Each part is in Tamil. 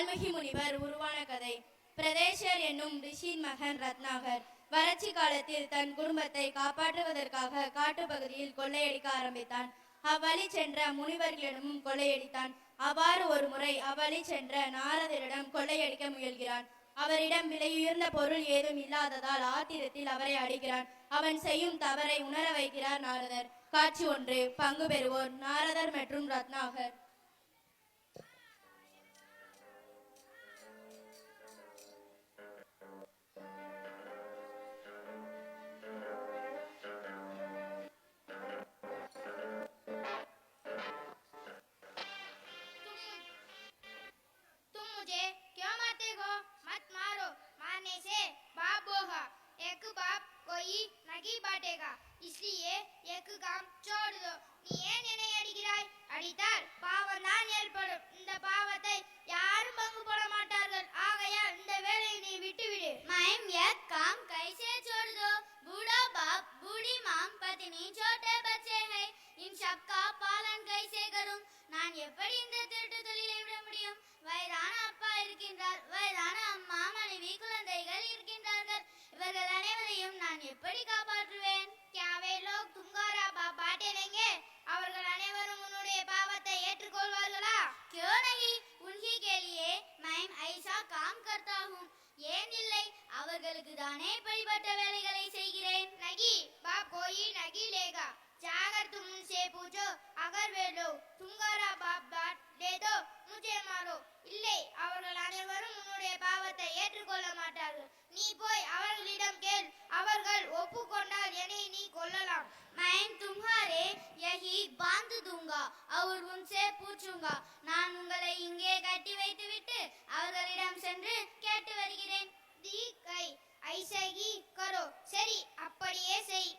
வால்மீகி முனிவர் உருவான கதை. பிரதேஷர் என்னும் ரிஷியின் மகன் ரத்னாகர் வறட்சி காலத்தில் தன் குடும்பத்தை காப்பாற்றுவதற்காக காட்டுப்பகுதியில் கொள்ளையடிக்க ஆரம்பித்தான். அவ்வழி சென்ற முனிவர்களிடமும் கொள்ளையடித்தான். அவ்வாறு ஒரு முறை அவ்வழி சென்ற நாரதரிடம் கொள்ளையடிக்க முயல்கிறான். அவரிடம் விலையுயர்ந்த பொருள் ஏதும் இல்லாததால் ஆத்திரத்தில் அவரை அடிக்கிறான். அவன் செய்யும் தவறை உணர வைக்கிறார் நாரதர். காட்சி ஒன்று பங்கு பெறுவோர் நாரதர் மற்றும் ரத்னாகர். அவர்களுக்கு தானே இப்படிப்பட்ட வேலைகளை செய்கிறேன் நகி बाप कोई नहीं लेगा जाकर तुम उनसे पूछो अगर वे लोग तुम्हारा बाप बात दे दो मुझे मारो இல்லை அவர்கள் அனைவரும் உன்னுடைய பாவத்தை ஏற்றுக்கொள்ள மாட்டார்கள் நீ போய் அவர்களிடம் கேள் அவர்கள் ஒப்புக்கொண்டால் என்னை நீ கொல்லலாம் मैं तुम्हारे यही बांध दूंगा और उनसे पूछूंगा நான் உங்களை இங்கே ஐசகி கரோ சரி அப்படியே செய்.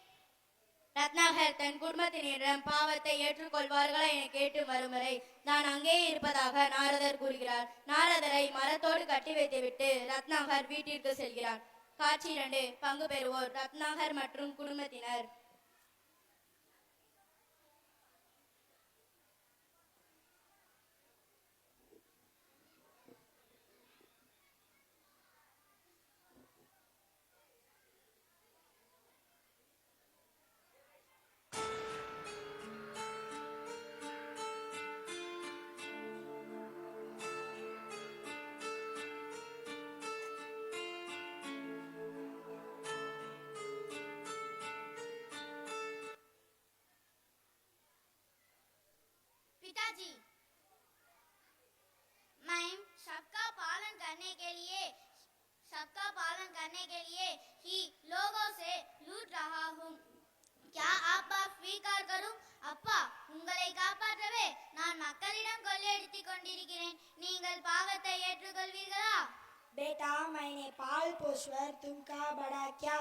ரத்னாகர் தன் குடும்பத்தினரிடம் பாவத்தை ஏற்றுக்கொள்வார்களா என கேட்டு வரும் நான் அங்கே இருப்பதாக நாரதர் கூறுகிறார். நாரதரை மரத்தோடு கட்டி வைத்துவிட்டு ரத்னாகர் வீட்டிற்கு செல்கிறார். காட்சி இரண்டு பங்கு பெறுவோர் ரத்னாகர் மற்றும் குடும்பத்தினர். நான் மக்களிடம் கொள்ளையடித்துக் கொண்டிருக்கிறேன் நீங்கள் பாவத்தை ஏற்றுக்கொள்வீர்களா बेटा मैंने पाल पोषवर तुमका बड़ा क्या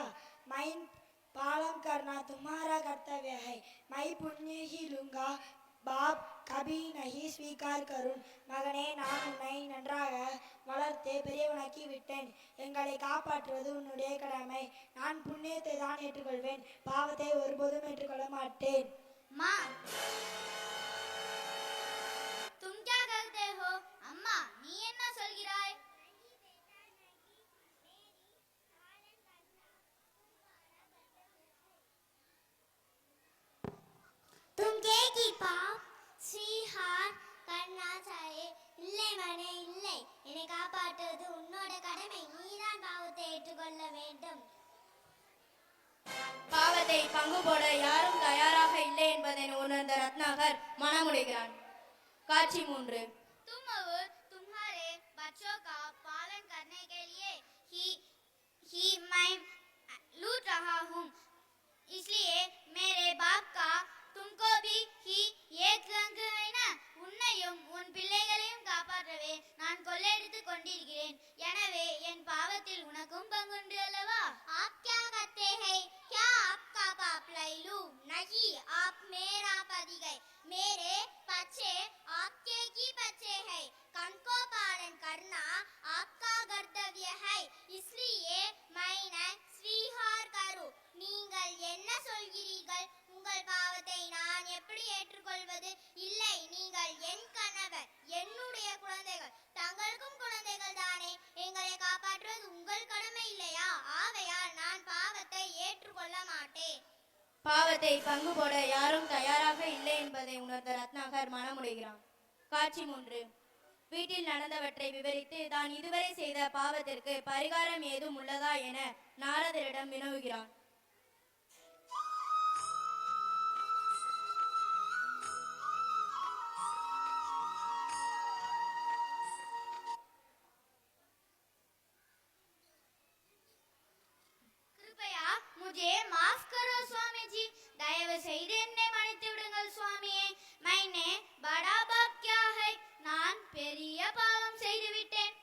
मैं पालन करना तुम्हारा कर्तव्य है मैं पुण्य ही लूंगा बाप कभी नहीं स्वीकार करूं மகனே நான் உன்னை நன்றாக வளர்த்து பெரியவனாக்கி விட்டேன் எங்களை காப்பாற்றுவது உன்னுடைய கடமை நான் புண்ணியத்தை தான் ஏற்றுக்கொள்வேன் பாவத்தை ஒருபோதும் ஏற்றுக்கொள்ள மாட்டேன் माँ तुम के की पाप ஸ்ரீஹார் கண்ணா சாயே இல்லை மனே இல்லை என்னை காப்பாற்றுவது உன்னோட கடமை நீதான் பாவத்தை ஏற்றுக்கொள்ள வேண்டும் பாவத்தை பங்கு போட யாரும் தயாராக இல்லை என்பதை உணர்ந்த ரத்னாகர் மனமுடைகிறான் காட்சி மூன்று तुम और तुम्हारे बच्चों का पालन करने के लिए ही ही मैं लूट रहा हूँ इसलिए मेरे बाप का கோபி ஹி ஏக்கங்குவின உன்னையும் உன் பிள்ளைகளையும் காப்பாற்றவே நான் கொள்ளையடித்துக் கொண்டிருக்கிறேன். எனவே என் பாவத்தில் உனக்கும் பங்குண்டு அல்லவா? பாவத்தை பங்கு போட யாரும் தயாராக இல்லை என்பதை உணர்ந்த ரத்னாகர் மனமுடைகிறான். காட்சி மூன்று. வீட்டில் நடந்தவற்றை விவரித்து தான் இதுவரை செய்த பாவத்திற்கு பரிகாரம் ஏதும் உள்ளதா என நாரதரிடம் வினவுகிறான். தயவு செய்து என்னை மன்னித்து விடுங்கள் சுவாமியே. மைனே படா பாக்யாஹை நான் பெரிய பாவம் செய்து விட்டேன்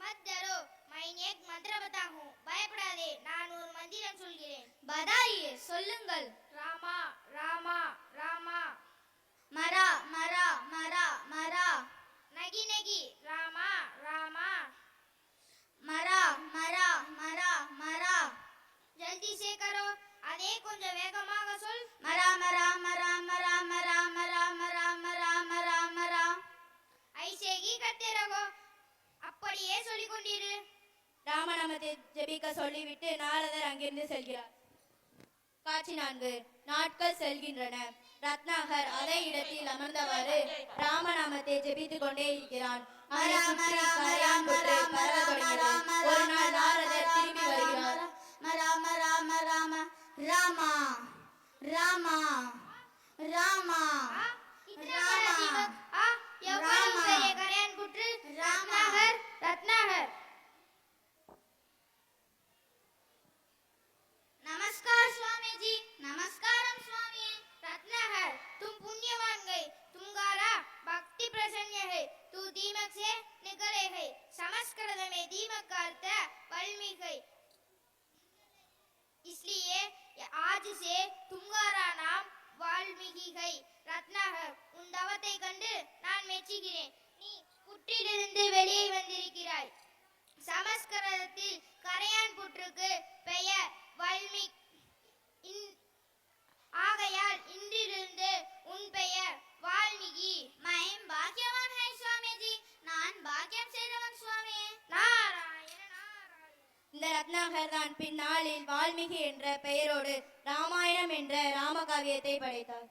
மத்தரோ மைனேக் மந்திர பதாகோ பயப்படாதே நான் ஒரு மந்திரம் சொல்கிறேன். பதாயே சொல்லுங்கள். ராமா ராமா ராமா. மரா மரா மரா மரா. சொல்லிவிட்டு நாரதர் அங்கிருந்து செல்கிறார். காட்சி நான்கு. நாட்கள் செல்கின்றன. ரத்னாகர் அதே இடத்தில் அமர்ந்தவாறு ராமநாமத்தை ஜெபித்துக் கொண்டே இருக்கிறான். ஒரு நாள் நாரதர் திரும்பி வருகிறார். ராம ராம ராம ராமா ராமா ராமா ராமா दीमक से निकले है संस्कृत में दीमक का अर्थ वाल्मीकि है इसलिए ये आज से तुम्हारा नाम வால்மீகி கை ரத்னாகர் உன் தவத்தை கண்டு நான் மெச்சுகிறேன் நீ புற்றிலிருந்து வெளியே வந்திருக்கிறாய் சமஸ்கிருதத்தில் கரையான் புற்றுக்கு பெயர் வல்மிக் இன்- ஆகையால் இன்றிலிருந்து உன் பெயர் வால்மீகி பின்னாளில் வால்மீகி என்ற பெயரோடு ராமாயணம் என்ற ராமகாவியத்தை படைத்தார்.